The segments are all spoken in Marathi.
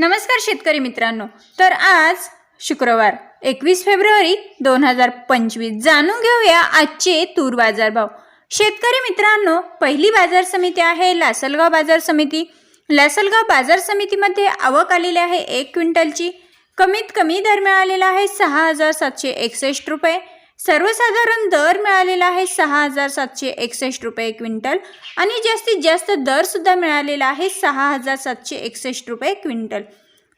नमस्कार शेतकरी मित्रांनो. तर आज शुक्रवार एकवीस फेब्रुवारी दोन हजार पंचवीस. जाणून घेऊया आजचे तूर बाजार भाव शेतकरी मित्रांनो पहिली बाजार समिती आहे लासलगाव बाजार समिती. लासलगाव बाजार समितीमध्ये आवक आलेली आहे एक क्विंटलची. कमीत कमी दर मिळालेला आहे सहा हजार सातशे एकसष्ट रुपये. सर्वसाधारण दर मिळालेला आहे सहा हजार सातशे एकसष्ट रुपये क्विंटल आणि जास्तीत जास्त दरसुद्धा मिळालेला आहे सहा हजार सातशे एकसष्ट रुपये क्विंटल.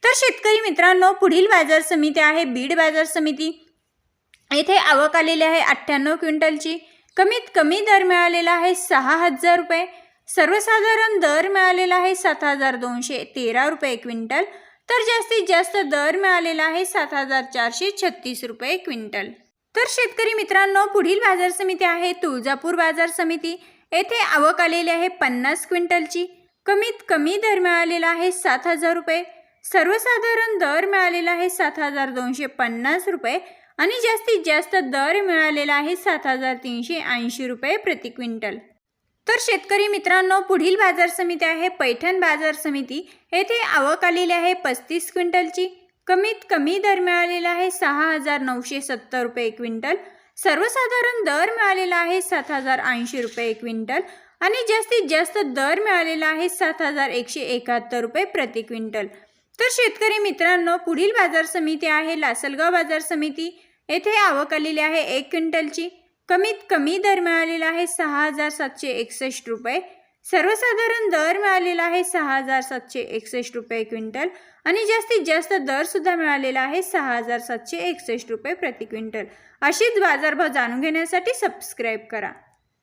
तर शेतकरी मित्रांनो पुढील बाजार समिती आहे बीड बाजार समिती. येथे आवक आलेली आहे अठ्ठ्याण्णव क्विंटलची. कमीत कमी दर मिळालेला आहे सहा हजार रुपये. सर्वसाधारण दर मिळालेला आहे सात हजार दोनशे तेरा रुपये क्विंटल. तर जास्तीत जास्त दर मिळालेला आहे सात हजार चारशे छत्तीस रुपये क्विंटल. तर शेतकरी मित्रांनो पुढील बाजार समिती आहे तुळजापूर बाजार समिती. येथे आवक आलेली आहे पन्नास क्विंटलची. कमीत कमी दर मिळालेला आहे सात हजार रुपये. सर्वसाधारण दर मिळालेला आहे सात हजार दोनशे पन्नास रुपये आणि जास्तीत जास्त दर मिळालेला आहे सात हजार तीनशे ऐंशी रुपये प्रति क्विंटल. तर शेतकरी मित्रांनो पुढील बाजार समिती आहे पैठण बाजार समिती. येथे आवक आलेली आहे पस्तीस क्विंटलची. कमीत कमी दर मिळालेला आहे सहा हजार नऊशे सत्तर रुपये क्विंटल. सर्वसाधारण दर मिळालेला आहे सात हजार ऐंशी रुपये क्विंटल. आणि जास्तीत जास्त दर मिळालेला आहे सात हजार एकशे एकाहत्तर रुपये प्रति क्विंटल. तर शेतकरी मित्रांनो पुढील बाजार समिती आहे लासलगाव बाजार समिती. येथे आवक आलेली आहे एक क्विंटलची. कमीत कमी दर मिळालेला आहे सहा हजार सातशे एकसष्ट रुपये. सर्वसाधारण दर मिळालेला आहे सहा हजार सातशे एकसष्ट रुपये क्विंटल आणि जास्तीत जास्त दरसुद्धा मिळालेला आहे सहा हजार सातशे एकसष्ट रुपये प्रति क्विंटल. अशीच बाजारभाव जाणून घेण्यासाठी सबस्क्राईब करा.